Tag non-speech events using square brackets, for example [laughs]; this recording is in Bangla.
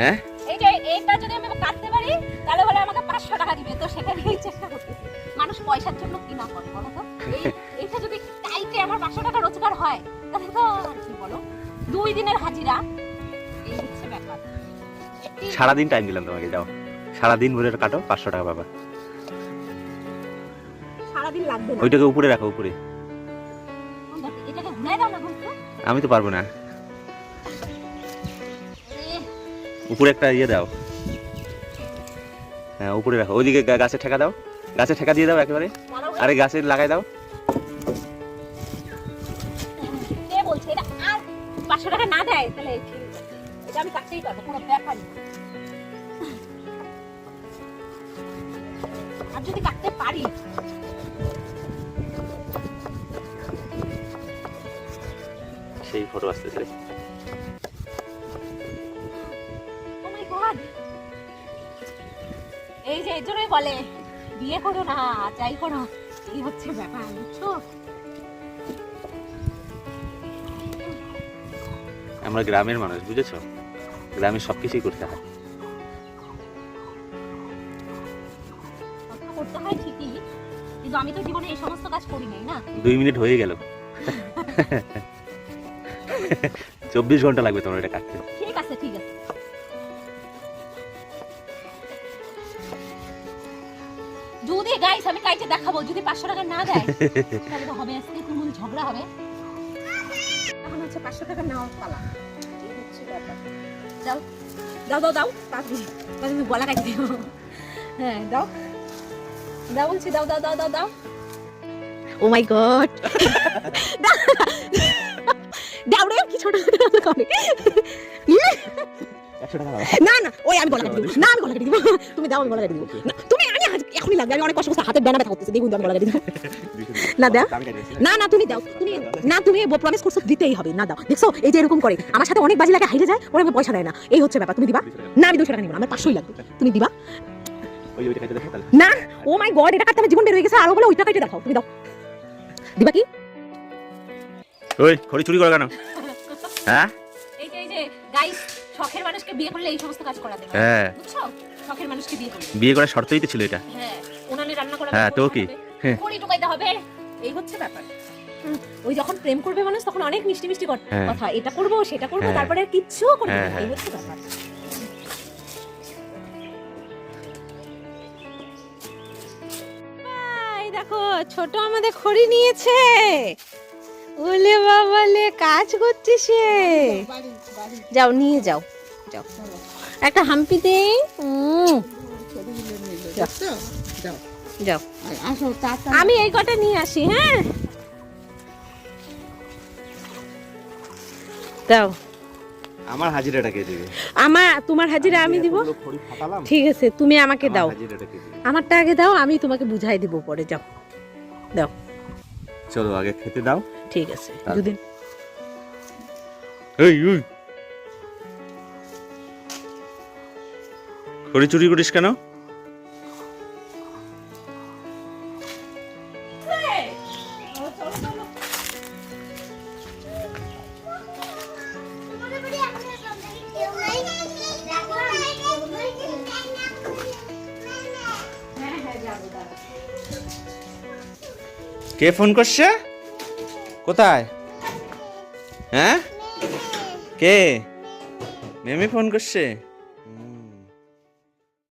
হ্যাঁ? এই যে এইটা যদি আমি কাটতে পারি তাহলে বলে আমাকে পাঁচশো টাকা দিবে। তো সেখানে এই চেষ্টা করতেছি। মানুষ পয়সার জন্য কি না করে বলো তো? এইটা যদি কাইতে আমার পাঁচশো টাকা রোজগার হয় তাহলে তো কি বলো? দুই দিনের হাজিরা এই হচ্ছে ব্যাপার। সারাদিন টাইম দিলাম তোমাকে যাও। সারাদিন ভরে কাটো পাঁচশো টাকা পাবা। সারাদিন লাগবে না। ওইটাকে উপরে রাখো উপরে। এটাকে ঘুরে দাও না আমি তো পারব না। উপরে একটা ইয়ে দাও। হ্যাঁ উপরে রাখো। ওইদিকে গাছে ঠেকা দাও। গাছে ঠেকা দিয়ে দাও একেবারে। আরে গাছে লাগাই দাও। কে বলছে? এটা পাঁচশো টাকা না দেয় তাহলে এটা আমি কাটতেই পারব কোনো ব্যাপার না। আর যদি কাটতে পারি? সেই ফটো আসতেছে। এই যে জন্যই বলে বিয়ে করো না যাই করো। এই হচ্ছে ব্যাপার বুঝছ? আমরা গ্রামের মানুষ বুঝেছ? গ্রামে সব কিছুই করতে হয়। করতে হয় ঠিকই কিন্তু আমি তো জীবনে এই সমস্ত কাজ করি নাই না? দুই মিনিট হয়ে গেল। [laughs] চব্বিশ ঘণ্টা লাগবে তোমার এটা কাটতে। ঠিক আছে ঠিক আছে। যদি গাইস আমি কাইতে দেখাবো যদি পাঁচশো টাকা না দেয় তাহলে তো হবে আজকে তুমুল ঝগড়া হবে এখন হচ্ছে পাঁচশো টাকা নেওয়ার পালা যাও দাও দাও দাও তাড়াতাড়ি তাড়াতাড়ি গলা কাটি দিও হ্যাঁ দাও দাও বলছি দাও দাও দাও দাও দাও ও মাই গড দাও রে কি ছোট করে না না ওই আমি গলা কেটে দিব। না আমি গলা কেটে দিব। তুমি দাও আমি গলা কেটে দিব। তুমি আমি এখনই লাগবে আমি অনেক কষ্ট করছি হাতের ব্যানা ব্যথা করতেছে। দেখুন আমি গলা কেটে দিব। [laughs] না, দাও। না না তুমি দাও। তুমি না তুমি প্রমিস করছ দিতেই হবে। না দাও। দেখছ এই যে এরকম করে আমার সাথে অনেক বাজি লাগে হাইরে যায় ওরা আমাকে পয়সা দেয় না। এই হচ্ছে ব্যাপার তুমি দিবা? না আমি দুশো টাকা নিব না আমার পাঁচশোই লাগবে। তুমি দিবা? না ও মাই গড এটা কাটতে আমার জীবন বের হয়ে গেছে আরও বলে ওইটা কাটে দেখাও তুমি দাও। দিবা কি? ওই খড়ি চুরি করে কেন? হ্যাঁ? শখের মানুষকে বিয়ে করলে এই সমস্ত কাজ করা দেবে হ্যাঁ। বুঝছ? শখের মানুষকে বিয়ে করলে। বিয়ে করার শর্তই তো ছিল এটা। হ্যাঁ উনানে রান্না করা হ্যাঁ, তো কি? হ্যাঁ। টুকাইতে হবে। এই হচ্ছে ব্যাপার। ওই যখন প্রেম করবে মানুষ তখন অনেক মিষ্টি মিষ্টি হ্যাঁ। কথা এটা করব সেটা করব হ্যাঁ। তারপরে আর কিচ্ছু করবে না। এই হচ্ছে ব্যাপার। দেখো ছোট আমাদের খড়ি নিয়েছে। ওলে বাবালে কাজ করছে সে। যাও নিয়ে যাও। যাও। একটা হাম্পি দে যাও। আমি এই কটা নিয়ে আসি হ্যাঁ? দাও আমার হাজিরাটা কে দেবে? আমার তোমার হাজিরা আমি দিব? ঠিক আছে তুমি আমাকে দাও। আমারটা আগে দাও আমি তোমাকে বুঝাই দিব পরে যাও। দাও চলো আগে খেতে দাও। ঠিক আছে? দুদিন। এই ওই খড়ি চুরি করিস কেন? কে ফোন করছে? কোথায়? হ্যাঁ? কে? মেমি ফোন করছে?